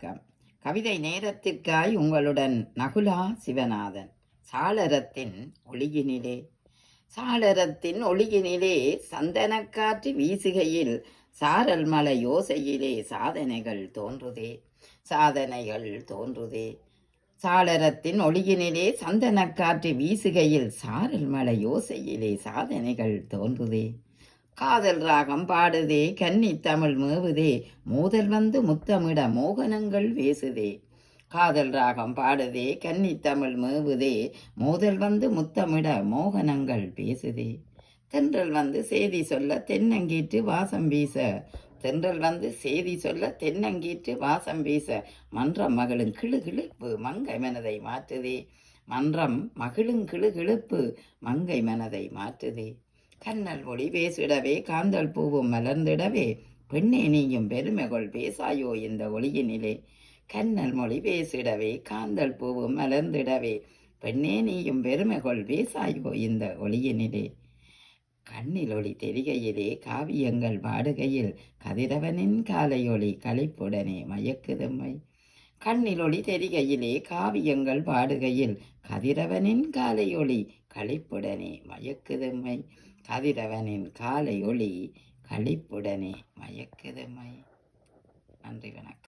வணக்கம். கவிதை நேரத்திற்காய் உங்களுடன் நகுலா சிவநாதன். சாளரத்தின் ஒளியினிலே சாளரத்தின் ஒளியினிலே சந்தனக்காற்று வீசுகையில் சாரல் மலை யோசையிலே சாதனைகள் தோன்றுதே சாதனைகள் தோன்றுதே. சாளரத்தின் ஒளியினிலே சந்தனக்காற்று வீசுகையில் சாரல் மலை யோசையிலே சாதனைகள் தோன்றுதே. காதல் ராகம் பாடுதே கன்னி தமிழ் மேவுதே மோதல் வந்து முத்தமிட மோகனங்கள் வேசுதே. காதல் ராகம் பாடுதே கன்னி தமிழ் மேவுதே மோதல் வந்து முத்தமிட மோகனங்கள் பேசுதே. தென்றல் வந்து செய்தி சொல்ல தென்னங்கீற்று வாசம் வீச. தென்றல் வந்து செய்தி சொல்ல தென்னங்கீற்று வாசம் வீச. மன்றம் மகளும் கிளு கிளுப்பு மங்கை மனதை மாற்றுதே. மன்றம் மகிழும் கிளு கிளுப்பு மங்கை மனதை மாற்றுதே. கண்ணல் ஒளி பேசிடவே காந்தல் பூவும் மலர்ந்திடவே பெண்ணே நீயும் பெருமைகொள் பேசாயோ இந்த ஒளியினிலே. கண்ணல் மொழி பேசிடவே காந்தல் பூவும் மலர்ந்திடவே பெண்ணே நீயும் பெருமைகொள் பேசாயோ இந்த ஒளியினிலே. கண்ணில் ஒளி தெரிகையிலே காவியங்கள் பாடுகையில் கதிரவனின் காலையொளி களிப்புடனே மயக்குதம்மை. கண்ணில் ஒளி தெரிகையிலே காவியங்கள் பாடுகையில் கதிரவனின் காலையொளி களிப்புடனே மயக்குதுமை. கதிரவனின் காலை ஒளி களிப்புடனே மயக்குதுமை. நன்றி வணக்கம்.